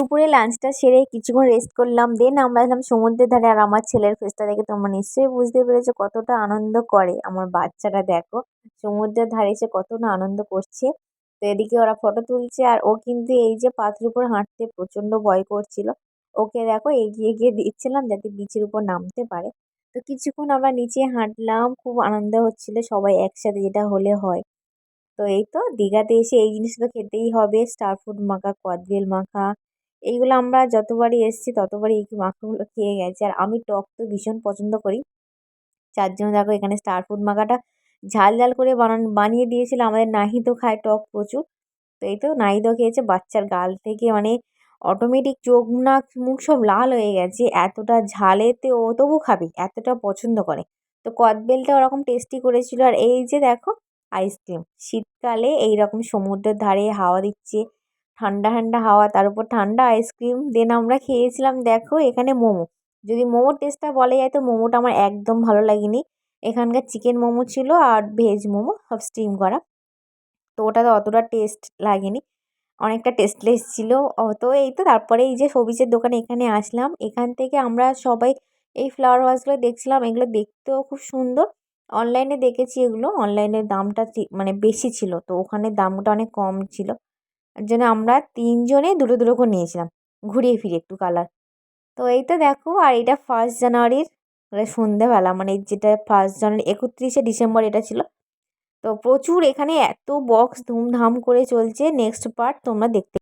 দুপুরে লাঞ্চটা সেরে কিছুক্ষণ রেস্ট করলাম দেন আমরা এলাম সমুদ্রের ধারে। আর আমার ছেলের ফেসটা দেখে তোমরা নিশ্চয়ই বুঝতে পেরেছ কতটা আনন্দ করে আমার বাচ্চাটা, দেখো। সমুদ্রের ধারে এসে কত না আনন্দ করছে। তো এদিকে ওরা ফটো তুলছে আর ও কিন্তু এই যে পাথরের উপর হাঁটতে প্রচণ্ড ভয় করছিল। ওকে দেখো এগিয়ে গিয়ে দিচ্ছিলাম যাতে বিচের উপর নামতে পারে। তো কিছুক্ষণ আমরা নিচে হাঁটলাম, খুব আনন্দ হচ্ছিল সবাই একসাথে যেটা হলে হয়। তো এই তো, দীঘাতে এসে এই জিনিসটা তো খেতেই হবে। স্টার ফুড মাখা কদবেল মাখা এইগুলো আমরা যতবারই এসেছি, ততবারই এই মাখাগুলো খেয়ে গেছি। আর আমি টক তো ভীষণ পছন্দ করি। যার জন্য দেখো এখানে স্টার ফুড মাখাটা ঝাল ঝাল করে বানান, বানিয়ে দিয়েছিল। আমাদের নাহিদও খায় টক প্রচুর। তো এই তো নাহিদও খেয়েছে। বাচ্চার গাল থেকে মানে অটোমেটিক চোখ নাক মুখ সব লাল হয়ে গেছে। এতটা ঝালেতে ও তবু খাবে, এতটা পছন্দ করে। তো কদবেলটা ওরকম টেস্টি করেছিল। আর এই যে দেখো আইসক্রিম শীতকালে এই রকম সমুদ্রের ধারে হাওয়া দিচ্ছে। ঠান্ডা ঠান্ডা হাওয়া, তার উপর ঠান্ডা আইসক্রিম। দেন আমরা খেয়েছিলাম, দেখো, এখানে মোমো। যদি মোমোর টেস্টটা বলা যায়, তো মোমোটা আমার একদম ভালো লাগেনি। এখানকার চিকেন মোমো ছিল আর ভেজ মোমো, সব স্টিম করা। তো ওটাতে অতটা টেস্ট লাগেনি। অনেকটা টেস্টলেস ছিল। তো এই তো, তারপরে এই যে সবিজের দোকানে এখানে আসলাম। এখান থেকে আমরা সবাই এই ফ্লাওয়ার ভাসগুলো দেখছিলাম। এগুলো দেখতেও খুব সুন্দর। অনলাইনে দেখেছি এগুলো। অনলাইনের দামটা মানে বেশি ছিল। তো ওখানে দামটা অনেক কম ছিল। তার জন্য আমরা তিনজনে দুটো দুটো করে নিয়েছিলাম, ঘুরিয়ে ফিরে একটু কালার তো এই তো দেখো, আর এটা ফার্স্ট জানুয়ারির মানে সন্ধ্যেবেলা মানে যেটা ফার্স্ট জানুয়ারি, একত্রিশে ডিসেম্বর এটা ছিল। তো প্রচুর এখানে এত বক্স ধুমধাম করে চলছে নেক্সট পার্ট তোমরা দেখতে